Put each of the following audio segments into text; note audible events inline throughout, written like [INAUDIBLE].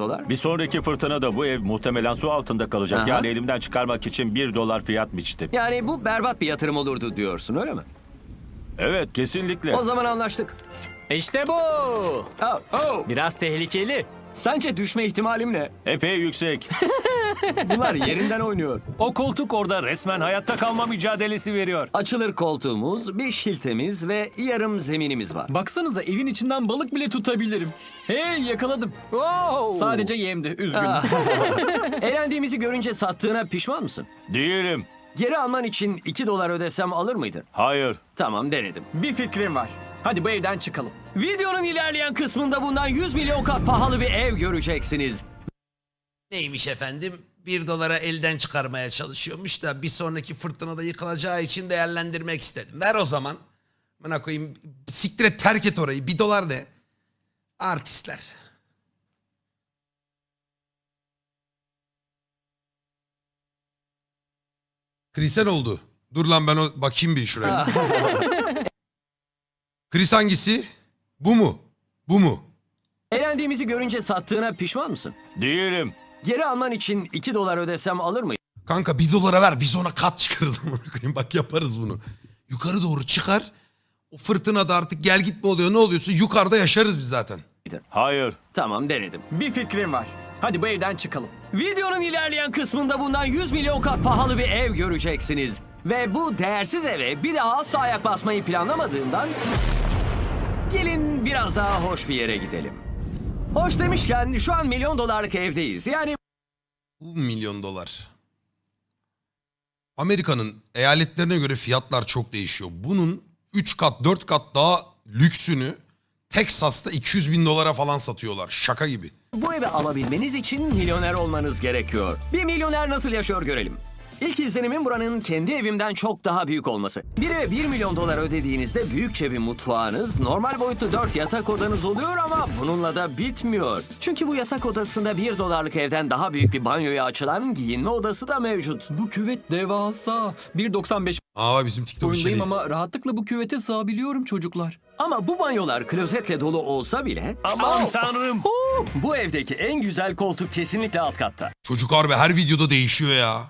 dolar. Bir sonraki fırtınada bu ev muhtemelen su altında kalacak. Aha. Yani elimden çıkarmak için 1 dolar fiyat biçtim. Yani bu berbat bir yatırım olurdu diyorsun öyle mi? Evet kesinlikle. O zaman anlaştık. İşte bu. Oh, oh. Biraz tehlikeli. Sence düşme ihtimalim ne? Epey yüksek. [LAUGHS] Bunlar yerinden oynuyor. O koltuk orada resmen hayatta kalma mücadelesi veriyor. Açılır koltuğumuz, bir şiltemiz ve yarım zeminimiz var. Baksanıza evin içinden balık bile tutabilirim. Hey yakaladım. Wow. Sadece yemdi. Üzgünüm. [LAUGHS] Eğlendiğimizi görünce sattığına pişman mısın? Değilim. Geri alman için 2 dolar ödesem alır mıydın? Hayır. Tamam denedim. Bir fikrim var. Hadi bu evden çıkalım. Videonun ilerleyen kısmında bundan 100 milyon kat pahalı bir ev göreceksiniz. Neymiş efendim? 1 dolara elden çıkarmaya çalışıyormuş da bir sonraki fırtınada yıkılacağı için değerlendirmek istedim. Ver o zaman. Bana koyayım. Siktir et terk et orayı. 1 dolar ne? Artistler. Chris'e ne oldu? Dur lan ben o bakayım bir şuraya. [LAUGHS] Chris hangisi? Bu mu? Bu mu? Eğlendiğimizi görünce sattığına pişman mısın? Değilim. Geri alman için 2 dolar ödesem alır mıydın? Kanka bir dolara ver biz ona kat çıkarız [LAUGHS] amına koyayım bak yaparız bunu. Yukarı doğru çıkar. O fırtınada artık gel gitme oluyor ne oluyorsa yukarıda yaşarız biz zaten. Hayır. Tamam denedim. Bir fikrim var. Hadi bu evden çıkalım. Videonun ilerleyen kısmında bundan 100 milyon kat pahalı bir ev göreceksiniz. Ve bu değersiz eve bir daha asla ayak basmayı planlamadığından... Gelin biraz daha hoş bir yere gidelim. Hoş demişken şu an milyon dolarlık evdeyiz. Yani Bu milyon dolar. Amerika'nın eyaletlerine göre fiyatlar çok değişiyor. Bunun 3 kat 4 kat daha lüksünü Texas'ta 200 bin dolara falan satıyorlar. Şaka gibi. bu evi alabilmeniz için milyoner olmanız gerekiyor. Bir milyoner nasıl yaşıyor görelim. İlk izlenimin buranın kendi evimden çok daha büyük olması. Bir eve 1 milyon dolar ödediğinizde büyükçe bir mutfağınız, normal boyutlu 4 yatak odanız oluyor ama bununla da bitmiyor. Çünkü bu yatak odasında 1 dolarlık evden daha büyük bir banyoya açılan giyinme odası da mevcut. Bu küvet devasa. 1.95 Aa bizim TikTok boyundayım içeriği. ama rahatlıkla bu küvete sığabiliyorum çocuklar. Ama bu banyolar klozetle dolu olsa bile... Aman tanrım. Huu! Bu evdeki en güzel koltuk kesinlikle alt katta. Çocuk harbi her videoda değişiyor ya.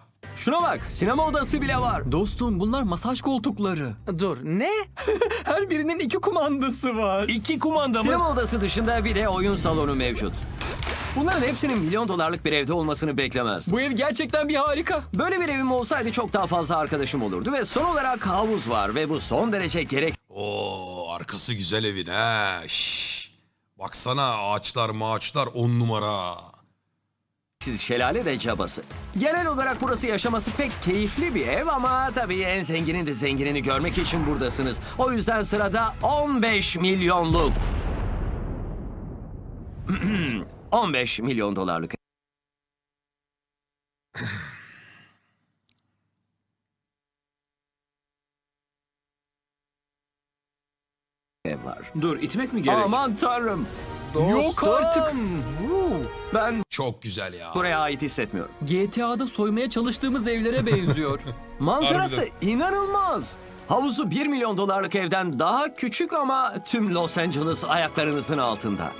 Şuna bak, sinema odası bile var. Dostum bunlar masaj koltukları. Dur ne? [LAUGHS] Her birinin iki kumandası var. İki kumanda mı? Sinema odası dışında bir de oyun salonu mevcut. Bunların hepsinin milyon dolarlık bir evde olmasını beklemez. Bu ev gerçekten bir harika. Böyle bir evim olsaydı çok daha fazla arkadaşım olurdu ve son olarak havuz var ve bu son derece gereksiz Oo arkası güzel evin he. Şşş. Baksana ağaçlar maaçlar on numara. Şelale de cabası. Genel olarak burası yaşaması pek keyifli bir ev ama tabii en zenginin de zenginini görmek için buradasınız. O yüzden sırada 15 milyonluk. [CLEARS THROAT] 15 milyon dolarlık [SIGHS] ev var. Dur itmek mi gerek? Aman tanrım. Yok artık. Ben Çok güzel ya. buraya ait hissetmiyorum. GTA'da soymaya çalıştığımız evlere benziyor. [LAUGHS] Manzarası inanılmaz. Havuzu 1 milyon dolarlık evden daha küçük ama tüm Los Angeles ayaklarınızın altında.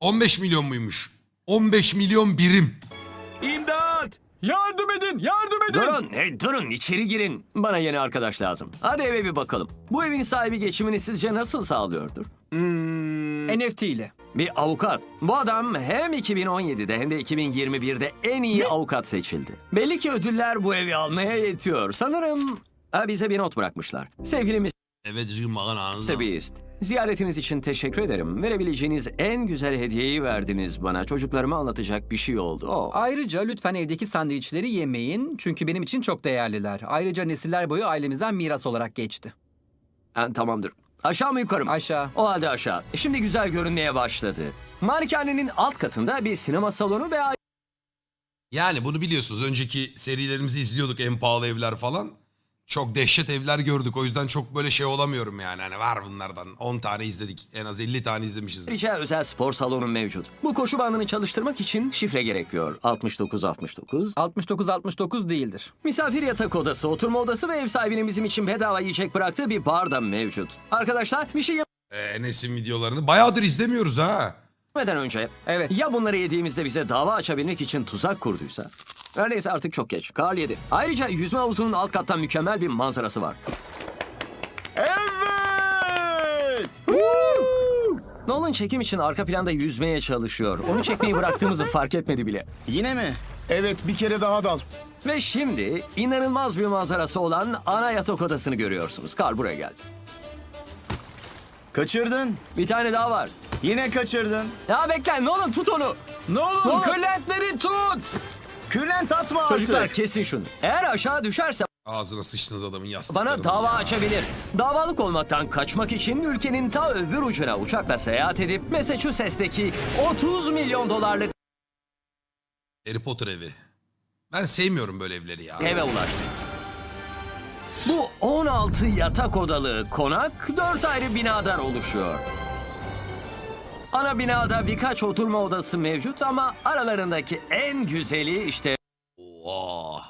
15 milyon muymuş? 15 milyon birim. İmdat. yardım edin, yardım edin. Durun, hey, durun içeri girin. Bana yeni arkadaş lazım. Hadi eve bir bakalım. Bu evin sahibi geçimini sizce nasıl sağlıyordur? NFT ile. Bir avukat. Bu adam hem 2017'de hem de 2021'de en iyi avukat seçildi. Belli ki ödüller bu evi almaya yetiyor. Sanırım ha, bize bir not bırakmışlar. Sevgili Evet düzgün bakın ağzına. Beast, ziyaretiniz için teşekkür ederim. Verebileceğiniz en güzel hediyeyi verdiniz bana. Çocuklarıma anlatacak bir şey oldu. Oh. Ayrıca lütfen evdeki sandviçleri yemeyin çünkü benim için çok değerliler. Ayrıca nesiller boyu ailemizden miras olarak geçti. Ha, tamamdır. Aşağı mı yukarı mı? Aşağı. O halde aşağı. Şimdi güzel görünmeye başladı. Malikanenin alt katında bir sinema salonu ve Yani bunu biliyorsunuz. Önceki serilerimizi izliyorduk en pahalı evler falan. Çok dehşet evler gördük. O yüzden çok böyle şey olamıyorum yani. Hani var bunlardan. 10 tane izledik. En az 50 tane izlemişiz. ayrıca özel spor salonu mevcut. Bu koşu bandını çalıştırmak için şifre gerekiyor. 6969. 69-69 değildir. Misafir yatak odası, oturma odası ve ev sahibinin bizim için bedava yiyecek bıraktığı bir bar da mevcut. Arkadaşlar bir şey Ee, Enes'in videolarını bayağıdır izlemiyoruz ha. Gitmeden önce Evet. ya bunları yediğimizde bize dava açabilmek için tuzak kurduysa? Her neyse artık çok geç. Karl yedi. Ayrıca yüzme havuzunun alt kattan mükemmel bir manzarası var. Evet. Nolan çekim için arka planda yüzmeye çalışıyor. Onu çekmeyi bıraktığımızı fark etmedi bile. Yine mi? Evet bir kere daha dal. Ve şimdi inanılmaz bir manzarası olan ana yatak odasını görüyorsunuz. Karl buraya geldi. Kaçırdın. Bir tane daha var. Yine kaçırdın. Ya bekle Nolan tut onu. Ne olur Nolan. kırlentleri tut. Kırlent atma Çocuklar artık. kesin şunu. Eğer aşağı düşerse Ağzına sıçtınız adamın yastıklarını. bana dava ya. açabilir. Davalık olmaktan kaçmak için ülkenin ta öbür ucuna uçakla seyahat edip Massachusetts'teki 30 milyon dolarlık Harry Potter evi. Ben sevmiyorum böyle evleri ya. eve ulaştı. Bu 16 yatak odalı konak 4 ayrı binadan oluşuyor. Ana binada birkaç oturma odası mevcut ama aralarındaki en güzeli işte Oha.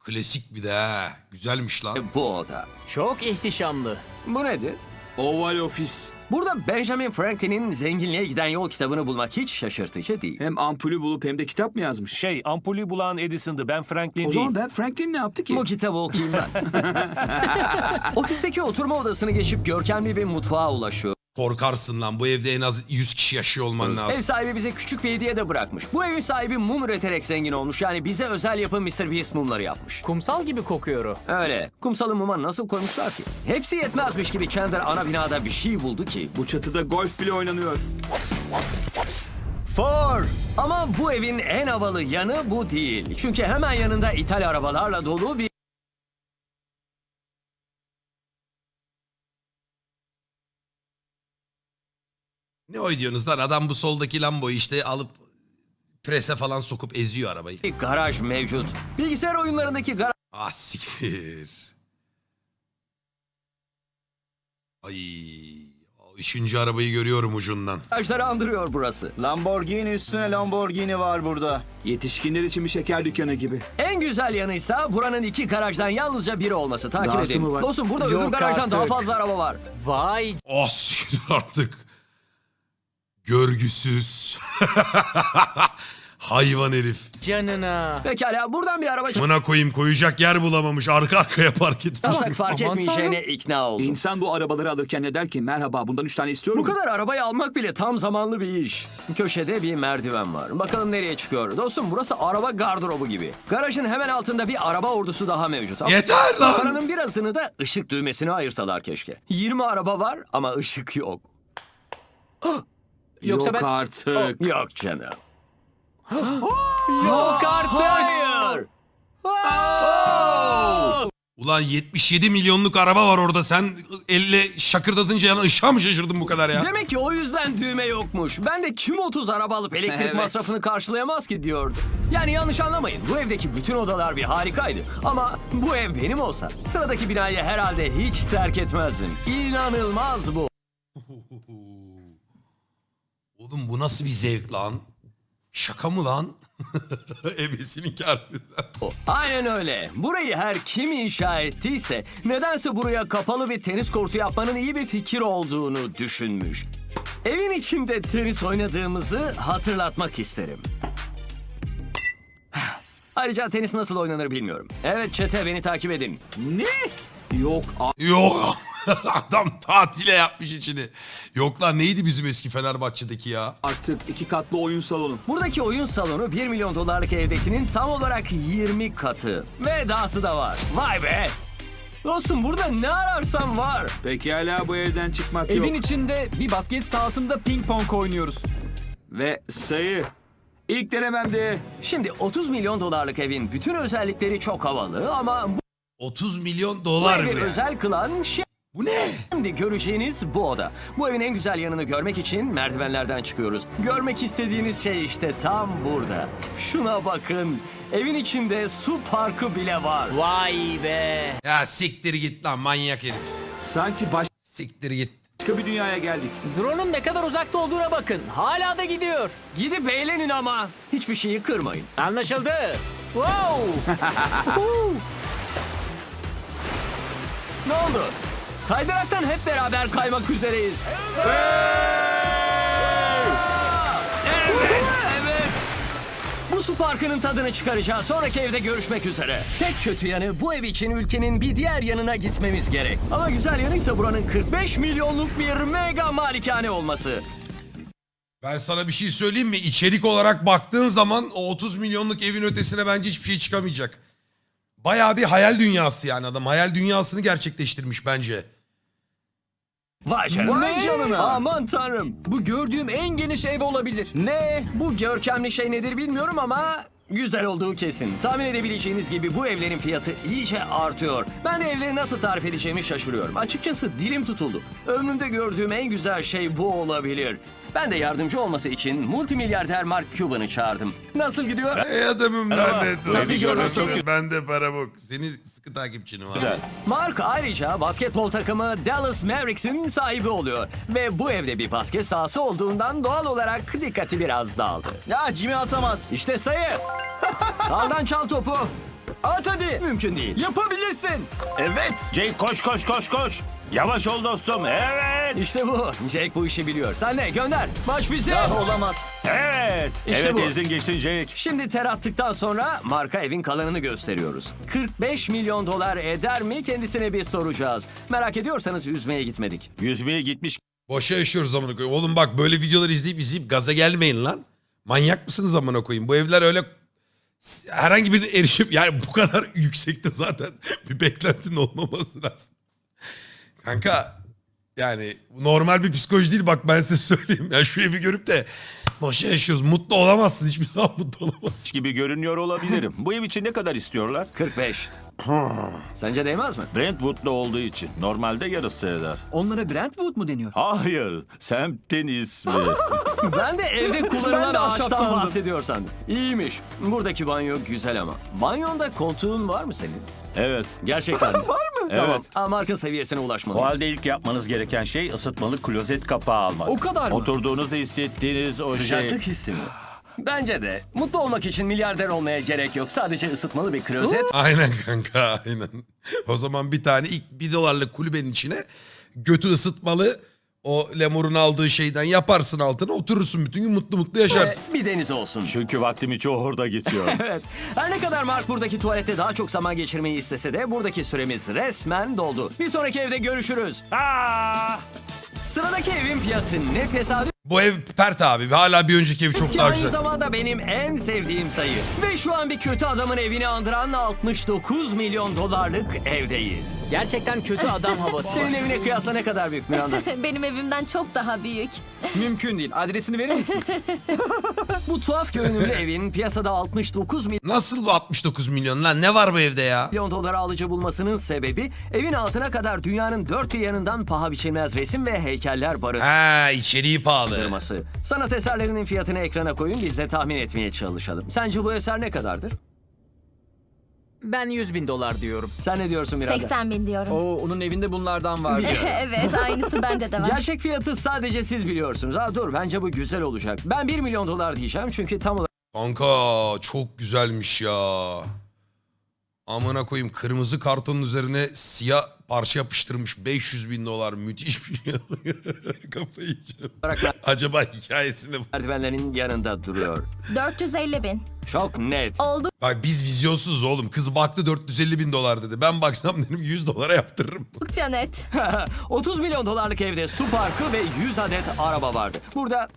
Klasik bir de ha. Güzelmiş lan. bu oda. Çok ihtişamlı. Bu nedir? Oval ofis. Burada Benjamin Franklin'in Zenginliğe Giden Yol kitabını bulmak hiç şaşırtıcı değil. Hem ampulü bulup hem de kitap mı yazmış? Şey ampulü bulan Edison'dı ben Franklin O değil. zaman ben Franklin ne yaptı ki? Bu kitabı okuyayım ben. [LAUGHS] Ofisteki oturma odasını geçip görkemli bir mutfağa ulaşıyor. Korkarsın lan. Bu evde en az 100 kişi yaşıyor olman Ev lazım. sahibi bize küçük bir hediye de bırakmış. Bu evin sahibi mum üreterek zengin olmuş. Yani bize özel yapım Mr. Beast mumları yapmış. Kumsal gibi kokuyor o. Öyle. Kumsalı muma nasıl koymuşlar ki? Hepsi yetmezmiş gibi Chandler ana binada bir şey buldu ki. Bu çatıda golf bile oynanıyor. For. Ama bu evin en havalı yanı bu değil. Çünkü hemen yanında ithal arabalarla dolu bir Ne oy diyorsunuz lan? Adam bu soldaki Lambo'yu işte alıp prese falan sokup eziyor arabayı. garaj mevcut. Bilgisayar oyunlarındaki Ah siktir. Ay. Üçüncü arabayı görüyorum ucundan. garajları andırıyor burası. Lamborghini üstüne Lamborghini var burada. Yetişkinler için bir şeker dükkanı gibi. En güzel yanıysa buranın iki garajdan yalnızca biri olması. Takip Dahası edin. mı var? Dostum burada Yok öbür garajdan daha artık. fazla araba var. Vay Oh [LAUGHS] siktir artık. Görgüsüz. [LAUGHS] Hayvan herif. canına. Pekala buradan bir araba Mına koyayım koyacak yer bulamamış. Arka arkaya park etmiş. çıkarsak fark Aman etmeyeceğine ikna oldum. İnsan bu arabaları alırken ne der ki? Merhaba bundan üç tane istiyorum. Bu kadar arabayı almak bile tam zamanlı bir iş. Köşede bir merdiven var. Bakalım nereye çıkıyor. Dostum burası araba gardırobu gibi. Garajın hemen altında bir araba ordusu daha mevcut. Ama Yeter lan. paranın birazını da ışık düğmesine ayırsalar keşke. 20 araba var ama ışık yok. [GASPS] Yoksa Yok ben... artık. Yok canım. [GASPS] Yok artık. Hayır. Ulan 77 milyonluk araba var orada. Sen elle şakırdatınca yana ışığa mı şaşırdın bu kadar ya? Demek ki o yüzden düğme yokmuş. Ben de kim 30 araba alıp elektrik Evet. masrafını karşılayamaz ki diyordu. Yani yanlış anlamayın. Bu evdeki bütün odalar bir harikaydı. Ama bu ev benim olsa sıradaki binayı herhalde hiç terk etmezdim. İnanılmaz bu. [LAUGHS] Oğlum bu nasıl bir zevk lan? Şaka mı lan? [LAUGHS] Ebesinin kârından. Aynen öyle. Burayı her kim inşa ettiyse nedense buraya kapalı bir tenis kortu yapmanın iyi bir fikir olduğunu düşünmüş. Evin içinde tenis oynadığımızı hatırlatmak isterim. [SIGHS] Ayrıca tenis nasıl oynanır bilmiyorum. Evet çete beni takip edin. Ne? Yok Yok. [LAUGHS] Adam tatile yapmış içini. Yok lan neydi bizim eski Fenerbahçe'deki ya? artık iki katlı oyun salonu. Buradaki oyun salonu 1 milyon dolarlık evdekinin tam olarak 20 katı. Ve dahası da var. Vay be! Dostum burada ne ararsan var. Pekala bu evden çıkmak Evin yok. içinde bir basket sahasında ping pong oynuyoruz. Ve sayı. İlk denememde Şimdi 30 milyon dolarlık evin bütün özellikleri çok havalı ama 30 milyon bu dolar evi ya. özel kılan şey... Bu ne? Şimdi göreceğiniz bu oda. Bu evin en güzel yanını görmek için merdivenlerden çıkıyoruz. Görmek istediğiniz şey işte tam burada. Şuna bakın. Evin içinde su parkı bile var. Vay be. Ya siktir git lan manyak herif. sanki Siktir git. başka bir dünyaya geldik. Drone'un ne kadar uzakta olduğuna bakın. Hala da gidiyor. Gidip eğlenin ama. Hiçbir şeyi kırmayın. Anlaşıldı. Wow. [LAUGHS] Ne oldu? Kaydıraktan hep beraber kaymak üzereyiz. Evet. Bu su parkının tadını çıkaracağız. Sonraki evde görüşmek üzere. Tek kötü yanı bu ev için ülkenin bir diğer yanına gitmemiz gerek. Ama güzel yanı ise buranın 45 milyonluk bir mega malikane olması. Ben sana bir şey söyleyeyim mi? İçerik olarak baktığın zaman o 30 milyonluk evin ötesine bence hiçbir şey çıkamayacak. Bayağı bir hayal dünyası yani adam. Hayal dünyasını gerçekleştirmiş bence. Vay canına. Vay canına. Aman tanrım. Bu gördüğüm en geniş ev olabilir. Ne? Bu görkemli şey nedir bilmiyorum ama güzel olduğu kesin. Tahmin edebileceğiniz gibi bu evlerin fiyatı iyice artıyor. Ben de evleri nasıl tarif edeceğimi şaşırıyorum. Açıkçası dilim tutuldu. Ömrümde gördüğüm en güzel şey bu olabilir. Ben de yardımcı olması için multimilyarder Mark Cuban'ı çağırdım. Nasıl gidiyor? Ey adamım lanet Nasıl olsun. görüyorsun? Ben de para bok. Seni sıkı takipçinim abi. Güzel. Mark ayrıca basketbol takımı Dallas Mavericks'in sahibi oluyor. Ve bu evde bir basket sahası olduğundan doğal olarak dikkati biraz dağıldı. Ya Jimmy atamaz. İşte sayı. Aldan çal topu. At hadi. Mümkün değil. Yapabilirsin. Evet. Jake koş koş koş koş. Yavaş ol dostum. Evet. İşte bu. Jake bu işi biliyor. Sen de gönder. Maç bizim. Ah olamaz. Evet. İşte evet bu. ezdin geçtin Jake. Şimdi ter attıktan sonra marka evin kalanını gösteriyoruz. 45 milyon dolar eder mi kendisine bir soracağız. Merak ediyorsanız yüzmeye gitmedik. Yüzmeye gitmiş Boşa yaşıyoruz amına koyayım. Oğlum bak böyle videoları izleyip izleyip gaza gelmeyin lan. Manyak mısınız amına koyayım? Bu evler öyle herhangi birine erişim yani bu kadar [LAUGHS] yüksekte zaten bir beklentinin olmaması lazım. Kanka yani normal bir psikoloji değil bak ben size söyleyeyim. Yani şu evi görüp de boşa yaşıyoruz. Mutlu olamazsın. Hiçbir zaman mutlu olamazsın. gibi görünüyor olabilirim. Bu ev için ne kadar istiyorlar? 45. Sence değmez mi? Brentwood'da olduğu için. Normalde yarısı eder. Onlara Brentwood mu deniyor? Hayır. Semtin ismi. [LAUGHS] Ben de evde kullanılan ağaçtan bahsediyor sandım. İyiymiş. Buradaki banyo güzel ama. Banyonda koltuğun var mı senin? evet. Gerçekten var [LAUGHS] Evet. Ama markın seviyesine O ulaşmalıyız. halde ilk yapmanız gereken şey ısıtmalı klozet kapağı almak. O kadar mı? Oturduğunuzda hissettiğiniz o Sıcaklık şey. hissi mi? Bence de. Mutlu olmak için milyarder olmaya gerek yok. Sadece ısıtmalı bir klozet. [LAUGHS] Aynen kanka aynen. O zaman bir tane ilk bir dolarlık kulübenin içine götü ısıtmalı o lemurun aldığı şeyden yaparsın altına oturursun bütün gün mutlu mutlu yaşarsın. Ve bir deniz olsun. Çünkü vaktimi çoğu orada geçiyor. [LAUGHS] Evet. Her ne kadar Mark buradaki tuvalette daha çok zaman geçirmeyi istese de buradaki süremiz resmen doldu. Bir sonraki evde görüşürüz. Aa! Sıradaki evin fiyatı ne tesadüf Bu ev pert abi. Hala bir önceki ev çok daha aynı güzel. zamanda benim en sevdiğim sayı. Ve şu an bir kötü adamın evini andıran 69 milyon dolarlık evdeyiz. Gerçekten kötü adam havası. [LAUGHS] Senin evine kıyasla ne kadar büyük Miranda? [LAUGHS] Benim evimden çok daha büyük. Mümkün değil. Adresini verir misin? [LAUGHS] Bu tuhaf görünümlü evin piyasada 69 Nasıl bu 69 milyon lan? Ne var bu evde ya? milyon dolara alıcı bulmasının sebebi evin ağzına kadar dünyanın dört bir yanından paha biçilmez resim ve heykeller Ha içeriği pahalı. Barındırması. Sanat eserlerinin fiyatını ekrana koyun biz de tahmin etmeye çalışalım. Sence bu eser ne kadardır? Ben 100 bin dolar diyorum. Sen ne diyorsun Miranda? 80 bin diyorum. Oo, onun evinde bunlardan vardı. [LAUGHS] evet aynısı bende de var. Gerçek fiyatı sadece siz biliyorsunuz. Ha dur bence bu güzel olacak. Ben 1 milyon dolar diyeceğim çünkü tam olarak Kanka çok güzelmiş ya. Amına koyayım kırmızı kartonun üzerine siyah parça yapıştırmış 500 bin dolar müthiş bir. [LAUGHS] Kafayı yiyeceğim. Acaba hikayesinde merdivenlerin yanında duruyor. 450 bin. Çok net. Oldu Bak biz vizyonsuz oğlum. Kız baktı 450 bin dolar dedi. Ben baksam dedim 100 dolara yaptırırım. oldukça net. 30 milyon dolarlık evde su parkı ve 100 adet araba vardı. Burada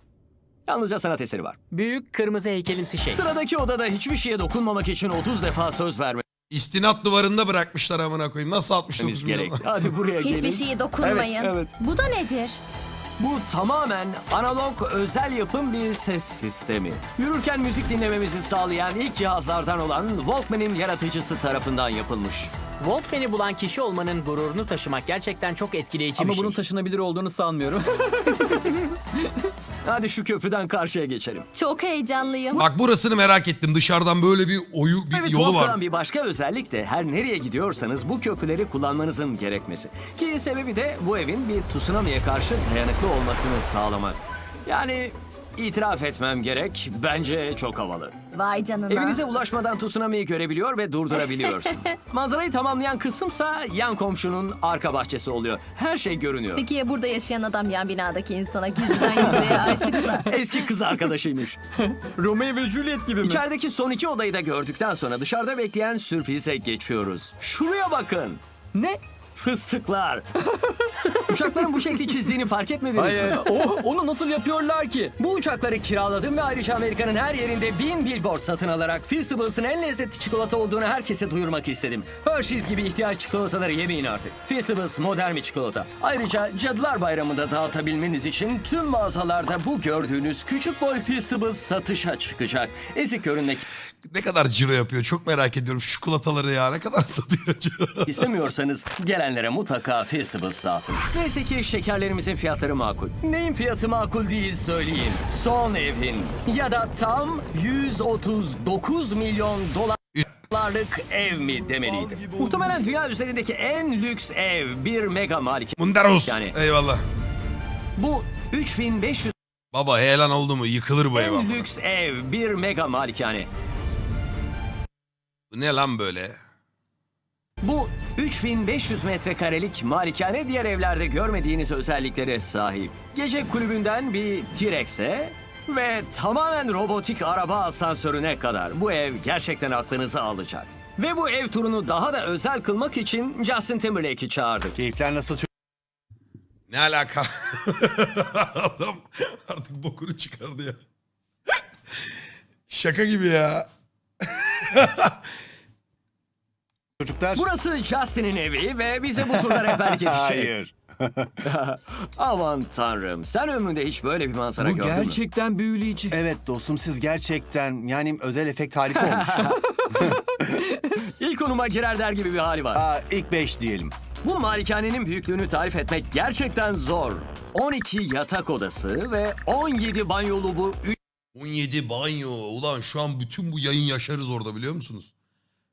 yalnızca sanat eseri var. Büyük kırmızı heykelimsi şey. Sıradaki odada hiçbir şeye dokunmamak için 30 defa söz vermemiz İstinat duvarında bırakmışlar amına koyayım. Nasıl 69 milyon? gerek. Hadi buraya gelin. Hiçbir şeye dokunmayın. Evet, evet. Bu da nedir? Bu tamamen analog özel yapım bir ses sistemi. Yürürken müzik dinlememizi sağlayan ilk cihazlardan olan Walkman'in yaratıcısı tarafından yapılmış. Walkman'i bulan kişi olmanın gururunu taşımak gerçekten çok etkileyici Ama bir şey. bunun taşınabilir olduğunu sanmıyorum. [LAUGHS] Hadi şu köprüden karşıya geçelim. Çok heyecanlıyım. Bak burasını merak ettim. Dışarıdan böyle bir oyu bir Evet, yolu var. bir başka özellik de her nereye gidiyorsanız bu köprüleri kullanmanızın gerekmesi. Ki sebebi de bu evin bir tsunami'ye karşı dayanıklı olmasını sağlamak. Yani itiraf etmem gerek. Bence çok havalı. Vay canına. Evinize ulaşmadan tsunami'yi görebiliyor ve durdurabiliyorsun. [LAUGHS] Manzarayı tamamlayan kısımsa yan komşunun arka bahçesi oluyor. Her şey görünüyor. Peki ya burada yaşayan adam yan binadaki insana gizliden gizliye [LAUGHS] aşıksa? Eski kız arkadaşıymış. [LAUGHS] Romeo ve Juliet gibi mi? İçerideki son iki odayı da gördükten sonra dışarıda bekleyen sürprize geçiyoruz. Şuraya bakın. Ne? Fıstıklar. Uçakların bu şekli çizdiğini fark etmediniz Hayır. mi? Oh, onu nasıl yapıyorlar ki? Bu uçakları kiraladım ve ayrıca Amerika'nın her yerinde bin billboard satın alarak Feastables'ın en lezzetli çikolata olduğunu herkese duyurmak istedim. Hershey's gibi ihtiyaç çikolataları yemeyin artık. Feastables modern bir çikolata. Ayrıca Cadılar Bayramı'nda dağıtabilmeniz için tüm mağazalarda bu gördüğünüz küçük boy Feastables satışa çıkacak. Ezik görünmek Ne kadar ciro yapıyor çok merak ediyorum. Şu çikolataları ya ne kadar [LAUGHS] satıyor acaba? İstemiyorsanız gelenlere mutlaka Feastables dağıtın. Neyse ki şekerlerimizin fiyatları makul. Neyin fiyatı makul değil söyleyin. Son evin ya da tam 139 milyon dolarlık ev mi demeliydim. Muhtemelen dünya üzerindeki en lüks ev bir mega malik. Mundaros. Yani- Eyvallah. Bu 3500 Baba heyelan oldu mu yıkılır bu ev en ama. lüks ev bir mega malikane. Bu ne lan böyle? Bu 3500 metrekarelik malikane diğer evlerde görmediğiniz özelliklere sahip. Gece kulübünden bir T-Rex'e ve tamamen robotik araba asansörüne kadar bu ev gerçekten aklınızı alacak. Ve bu ev turunu daha da özel kılmak için Justin Timberlake'i çağırdık. Keyifler nasıl Ne alaka? [LAUGHS] Adam artık bokunu çıkardı ya. Şaka gibi ya. [LAUGHS] çocuklar? Burası Justin'in evi ve bize bu turda rehberlik [LAUGHS] edecek. Hayır. [LAUGHS] Aman tanrım sen ömründe hiç böyle bir manzara Bu gördün mü? gerçekten büyüleyici. Evet dostum siz gerçekten yani özel efekt harika olmuş. [LAUGHS] İlk konuma girer der gibi bir hali var. Aa, ilk 5 diyelim. Bu malikanenin büyüklüğünü tarif etmek gerçekten zor. 12 yatak odası ve 17 banyolu bu 17 banyo. Ulan şu an bütün bu yayın yaşarız orada biliyor musunuz?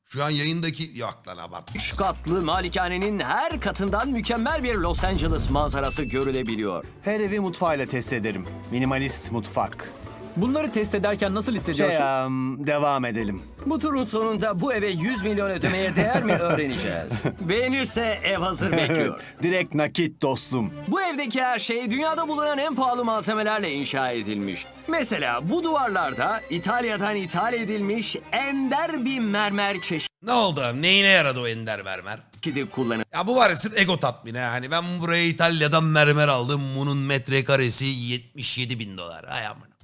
Şu an yayındaki... Yok lan abart. 3 katlı malikanenin her katından mükemmel bir Los Angeles manzarası görülebiliyor. Her evi mutfağıyla test ederim. Minimalist mutfak. Bunları test ederken nasıl Şey, hissediyorsun? em, devam edelim. Bu turun sonunda bu eve 100 milyon ödemeye değer mi öğreneceğiz. [LAUGHS] Beğenirse ev hazır bekliyor. Direkt nakit dostum. Bu evdeki her şey dünyada bulunan en pahalı malzemelerle inşa edilmiş. Mesela bu duvarlarda İtalya'dan ithal edilmiş ender bir mermer Ne oldu? Neyine yaradı o ender mermer? çeşidi kullanılmış. Ya bu var ya sırf ego tatmini. ha. Hani ben buraya İtalya'dan mermer aldım. Bunun metrekaresi 77 bin dolar. Ay amına.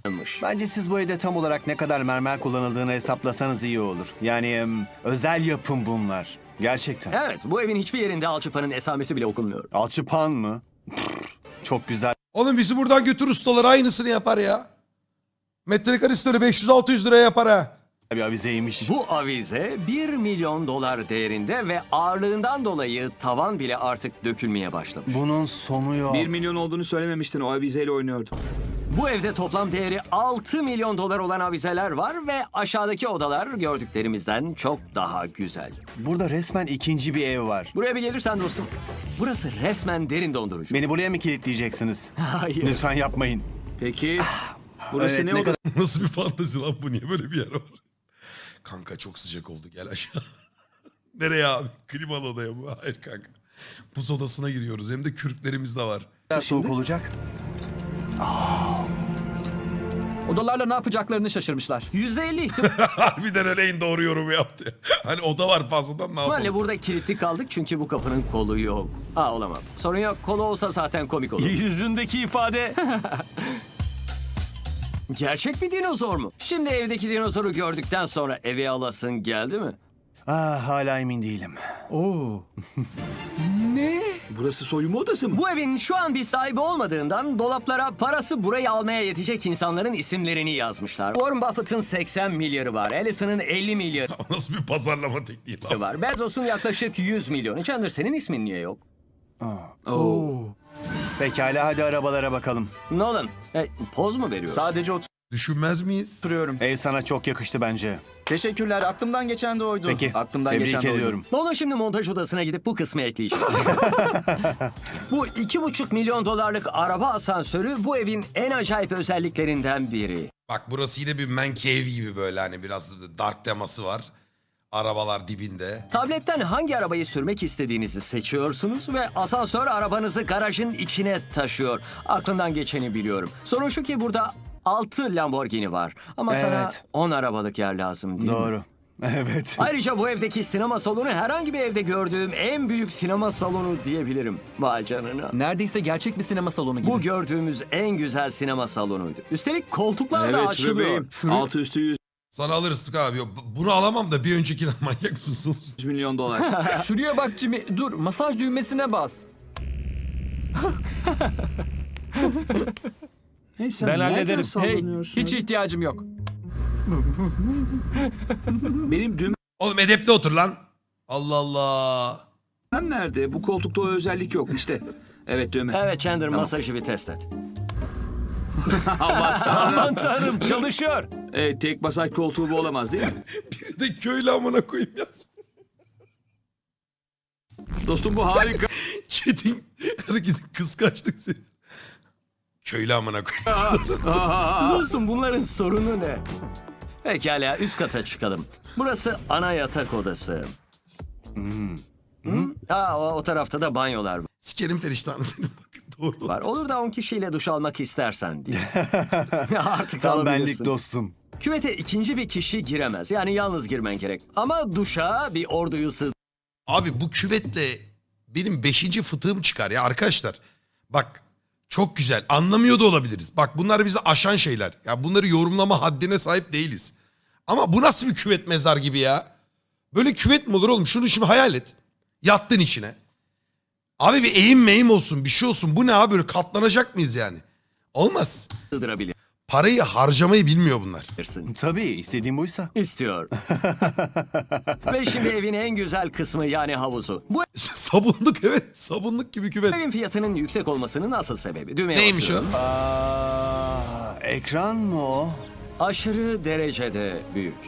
Bence siz bu evde tam olarak ne kadar mermer kullanıldığını hesaplasanız iyi olur. Yani em, özel yapım bunlar. Gerçekten. Evet bu evin hiçbir yerinde alçıpanın esamesi bile okunmuyor. Alçıpan mı? Pff, Çok güzel. Oğlum bizi buradan götür ustalar aynısını yapar ya. Metrekaresi öyle 500-600 liraya yapar ha. Bir avizeymiş. Bu avize 1 milyon dolar değerinde ve ağırlığından dolayı tavan bile artık dökülmeye başlamış. Bunun sonu yok. 1 milyon olduğunu söylememiştin. O avizeyle oynuyordum. Bu evde toplam değeri 6 milyon dolar olan avizeler var ve aşağıdaki odalar gördüklerimizden çok daha güzel. Burada resmen ikinci bir ev var. Buraya bir gelirsen dostum. Burası resmen derin dondurucu. Beni buraya mı kilitleyeceksiniz? [LAUGHS] Hayır. Lütfen yapmayın. Peki burası Evet, ne, ne odası? [LAUGHS] Nasıl bir fantezi lan bu? Niye böyle bir yer var? Kanka çok sıcak oldu gel aşağı. [LAUGHS] Nereye abi? Klimalı odaya mı? Hayır kanka. Buz odasına giriyoruz. Hem de kürklerimiz de var. Kadar soğuk olacak. Odalarla ne yapacaklarını şaşırmışlar. %50 ihtimalle [LAUGHS] Harbiden öyle doğru yorumu yaptı. Hani oda var fazladan ne yapalım? burada kilitli kaldık çünkü bu kapının kolu yok. Aa olamaz. Sorun yok. Kolu olsa zaten komik olur. [LAUGHS] Yüzündeki ifade Gerçek bir dinozor mu? Şimdi evdeki dinozoru gördükten sonra eve alasın geldi mi? Ah hala emin değilim. Oo. Burası soyunma odası mı? Bu evin şu an bir sahibi olmadığından dolaplara parası burayı almaya yetecek insanların isimlerini yazmışlar. Warren Buffett'ın 80 milyarı var. Allison'ın 50 milyarı [LAUGHS] Nasıl bir pazarlama tekniği lan? var. Bezos'un yaklaşık 100 milyonu. Chandler senin ismin niye yok? Oo. Pekala hadi arabalara bakalım. Nolan, e, poz mu veriyorsun? Sadece 30 Düşünmez miyiz? Oturuyorum. Ev sana çok yakıştı bence. Teşekkürler. Aklımdan geçen de oydu. Peki. Aklımdan tebrik geçen de oydu. ediyorum. Nolan şimdi montaj odasına gidip bu kısmı ekleyecek. [LAUGHS] bu iki buçuk milyon dolarlık araba asansörü bu evin en acayip özelliklerinden biri. Bak burası yine bir man cave gibi böyle hani biraz dark teması var. Arabalar dibinde. Tabletten hangi arabayı sürmek istediğinizi seçiyorsunuz ve asansör arabanızı garajın içine taşıyor. Aklından geçeni biliyorum. Sorun şu ki burada 6 Lamborghini var. Ama sana Evet. 10 arabalık yer lazım değil mi? Doğru. Evet. [LAUGHS] Ayrıca bu evdeki sinema salonu herhangi bir evde gördüğüm en büyük sinema salonu diyebilirim. Vay canına. Neredeyse gerçek bir sinema salonu gibi. Bu gördüğümüz en güzel sinema salonuydu. Üstelik koltuklar da Evet açılıyor. bebeğim. Altı üstü 100 Sana alırız Tık abi. Bunu alamam da bir öncekine [LAUGHS] manyak mısın? milyon dolar. [LAUGHS] Şuraya bak Jimmy. Dur masaj düğmesine bas. Hey sen Ben nereden hallederim. Hey sallanıyorsun? hiç ihtiyacım yok. [LAUGHS] Benim düğmem Oğlum edepli otur lan. Allah Allah. nerede? Bu koltukta o özellik yok işte. [LAUGHS] Evet düğme. Evet Chandler masajı bir test et. [LAUGHS] Aman tanrım çalışıyor. E, tek basaj koltuğu bu olamaz değil mi? Bir de köylü amına koyayım yaz. Dostum bu harika. Çetin herkesin kıskançlık seni. Köylü amına koyayım. Dostum bunların sorunu ne? Pekala üst kata çıkalım. Burası ana yatak odası. Hı? Aa, o, o tarafta da banyolar Sikerim feriştahını seni [LAUGHS] bakın doğru. var. Olur da 10 kişiyle duş almak istersen diye. [LAUGHS] Artık Tam benlik alabilirsin. dostum. Küvete ikinci bir kişi giremez. Yani yalnız girmen gerek. Ama duşa bir orduyu sığ Abi bu küvetle benim beşinci fıtığım çıkar ya arkadaşlar. Bak çok güzel anlamıyor da olabiliriz. Bak bunlar bizi aşan şeyler. Ya bunları yorumlama haddine sahip değiliz. Ama bu nasıl bir küvet mezar gibi ya? Böyle küvet mi olur oğlum? Şunu şimdi hayal et. Yattın içine. Abi bir eğim meyim olsun bir şey olsun. Bu ne abi böyle katlanacak mıyız yani? Olmaz. sığdırabilirsin. Parayı harcamayı bilmiyor bunlar. Tabii istediğim buysa. İstiyor. [LAUGHS] Ve şimdi evin en güzel kısmı yani havuzu. Bu [LAUGHS] sabunluk evet sabunluk gibi küvet. evin fiyatının yüksek olmasının asıl sebebi. Düğmeye Neymiş o? basıyorum. Aa, ekran mı o? Aşırı derecede büyük. [LAUGHS]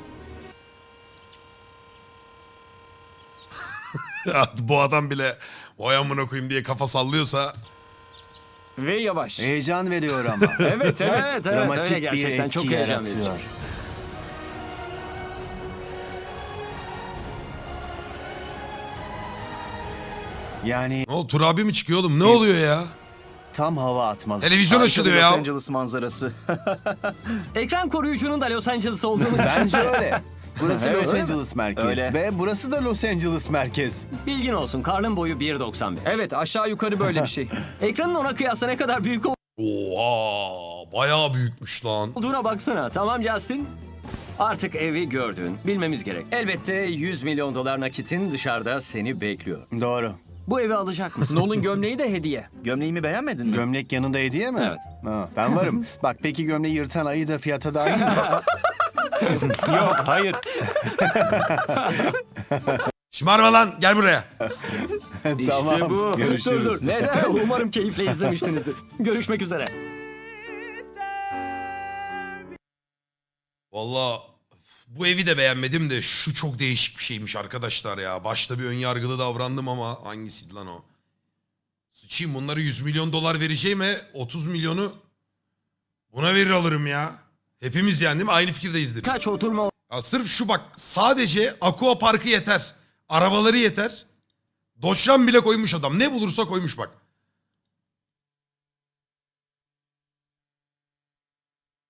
Ya bu adam bile vay amına koyayım diye kafa sallıyorsa Ve yavaş. Heyecan veriyor ama. [LAUGHS] Evet evet. Evet evet Dramatik öyle bir gerçekten etki çok heyecan yaratıyor. verici. Yani ne oldu Tur abi mi çıkıyor oğlum ne oluyor ya? tam hava atmalı. Televizyon Harika bir açılıyor Los ya. Angeles manzarası. [LAUGHS] Ekran koruyucunun da Los Angeles olduğunu Bence öyle. Burası [LAUGHS] Evet, Los? Angeles merkez Öyle. ve burası da Los Angeles merkez. Bilgin olsun Karl'ın boyu 1.95. Evet aşağı yukarı böyle bir şey. [LAUGHS] Ekranın ona kıyasla ne kadar büyük Oha bayağı büyükmüş lan. olduğuna baksana. Tamam Justin. Artık evi gördün. Bilmemiz gerek. Elbette 100 milyon dolar nakitin dışarıda seni bekliyor. Doğru. Bu evi alacak mısın? Nolan gömleği de hediye. Gömleğimi beğenmedin mi? Gömlek yanında hediye mi? Evet. Ha, ben varım. Bak peki gömleği yırtan ayı da fiyata dahil mi? [LAUGHS] [LAUGHS] Yok hayır. [LAUGHS] Şımarma lan gel buraya. [LAUGHS] tamam. bu. Görüşürüz. dur dur. Neden? Umarım keyifle izlemişsinizdir. Görüşmek üzere. Valla bu evi de beğenmedim de şu çok değişik bir şeymiş arkadaşlar ya. Başta bir ön yargılı davrandım ama hangisiydi lan o? Sıçayım bunları 100 milyon dolar vereceğime 30 milyonu buna verir alırım ya. Hepimiz yani değil mi? Aynı fikirdeyizdir. Kaç oturma Ya sırf şu bak sadece Aqua Parkı yeter. Arabaları yeter. Doşram bile koymuş adam. Ne bulursa koymuş bak.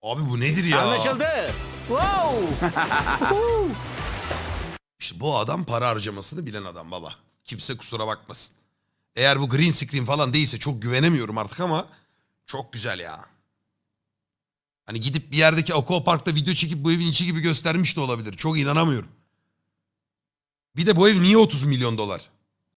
Abi bu nedir ya? Anlaşıldı. Wow. [LAUGHS] İşte bu adam para harcamasını bilen adam baba. Kimse kusura bakmasın. Eğer bu green screen falan değilse çok güvenemiyorum artık ama çok güzel ya. Hani gidip bir yerdeki Aqua Park'ta video çekip bu evin içi gibi göstermiş de olabilir. Çok inanamıyorum. Bir de bu ev niye 30 milyon dolar?